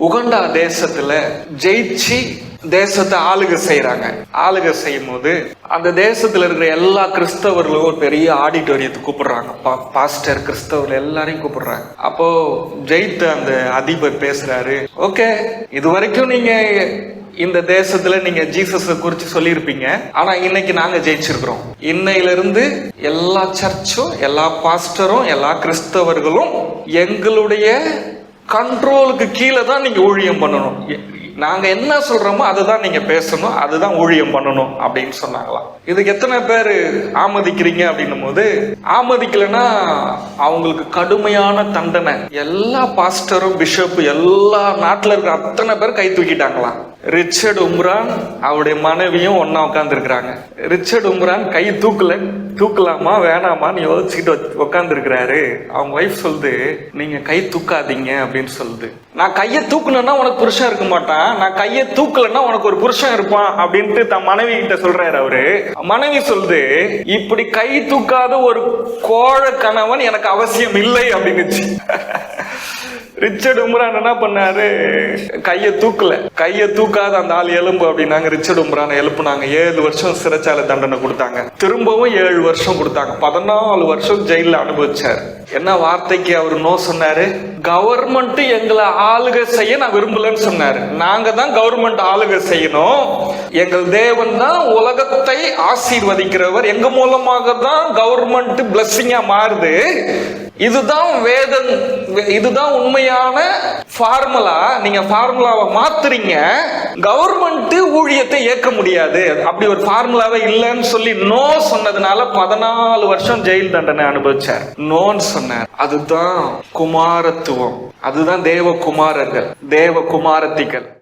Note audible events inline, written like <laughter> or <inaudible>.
உகண்டா தேசத்துல ஜெயிச்சு தேசத்தை ஆளுக செய்யறாங்க ஆளுக செய்யும் போது அந்த தேசத்துல இருக்கிற எல்லா கிறிஸ்தவர்களும் ஒரு பெரிய ஆடிட்டோரியத்தை கூப்பிடுறாங்க. பா- பாஸ்டர் கிறிஸ்தவர்கள் எல்லாரையும் கூப்பிடுறாங்க. அப்போ ஜெயித்த அந்த அதிபர் பேசுறாரு ஓகே இது வரைக்கும் நீங்க இந்த தேசத்துல நீங்க ஜீசஸ குறிச்சு சொல்லியிருப்பீங்க. ஆனா இன்னைக்கு நாங்க ஜெயிச்சிருக்கிறோம். இன்னையில இருந்து எல்லா சர்ச்சும் எல்லா பாஸ்டரும் எல்லா கிறிஸ்தவர்களும் எங்களுடைய கண்ட்ரோலுக்கு கீழே தான் நீங்கள் ஊழியம் பண்ணணும். எ- நாங்க என்ன அதை அதுதான் நீங்கள் பேசணும் அதுதான் ஊழியம் பண்ணணும் அப்படின்னு சொன்னாங்களாம் இதுக்கு எத்தனை பேர் ஆமதிக்கிறீங்க அப்படின்னும் போது ஆமதிக்கலைன்னா அவங்களுக்கு கடுமையான தண்டனை. எல்லா பாஸ்டரும் பிஷப்பும் எல்லா நாட்டில் இருக்கிற அத்தனை பேர் கை தூக்கிட்டாங்களாம். ரிச்சர்ட் உம்ரான் அவருடைய மனைவியும் ஒன்றா உட்காந்துருக்குறாங்க ரிச்சர்ட் உம்ரான் கை தூக்கலை தூக்கலாமா வேணாமான்னு யோசிச்சுட்டு உட்காந்துருக்கிறாரு அவங்க ஒய்ஃப் சொல்லுது நீங்க கை தூக்காதீங்க அப்படின்னு சொல்லுது. நான் கையை தூக்குனேன்னா உனக்கு புருஷன் இருக்க மாட்டான். நான் கையை தூக்கலன்னா உனக்கு ஒரு புருஷன் இருப்பான் அப்படின்ட்டு தன் மனைவி கிட்ட சொல்றாரு அவரு. மனைவி சொல்லுது இப்படி கை தூக்காத ஒரு கோழ கணவன் எனக்கு அவசியம் இல்லை அப்படின்னுச்சு. <laughs> ரிச்சர்ட் உம்ரான் என்ன பண்ணாரு? கையை தூக்கல. கையை தூக்காத அந்த ஆள் எலும்பு அப்படின்னாங்க. ரிச்சர்ட் உம்ரான் எழுப்புனாங்க. ஏழு வருஷம் சிறைச்சாலை தண்டனை கொடுத்தாங்க. திரும்பவும் ஏழு வருஷம் கொடுத்தாங்க. பதினாலு வருஷம் ஜெயில அனுபவிச்சார். என்ன வார்த்தைக்கு அவர் நோ சொன்னாரு? கவர்மெண்ட் எங்களை ஆளுகை செய்ய நான் விரும்பலன்னு சொன்னாரு. நாங்க தான் கவர்மெண்ட் ஆளுகை செய்யணும். எங்கள் தேவன் தான் உலகத்தை ஆசீர்வதிக்கிறவர். எங்க மூலமாக தான் கவர்மெண்ட் பிளஸ்ஸிங்கா மாறுது. இதுதான் வேதன் இதுதான் உண்மையான ஃபார்முலா நீங்க ஃபார்முலாவை மாத்துறீங்க. கவர்மெண்ட் ஊழியத்தை ஏற்க முடியாது. அப்படி ஒரு ஃபார்முலாவே இல்லைன்னு சொல்லி நோ சொன்னதுனால பதினாலு வருஷம் ஜெயில் தண்டனை அனுபவிச்சார். நோன்னு சொன்னார். அதுதான் குமாரத்துவம். அதுதான் தேவ குமாரர்கள் தேவ குமாரத்திகள்.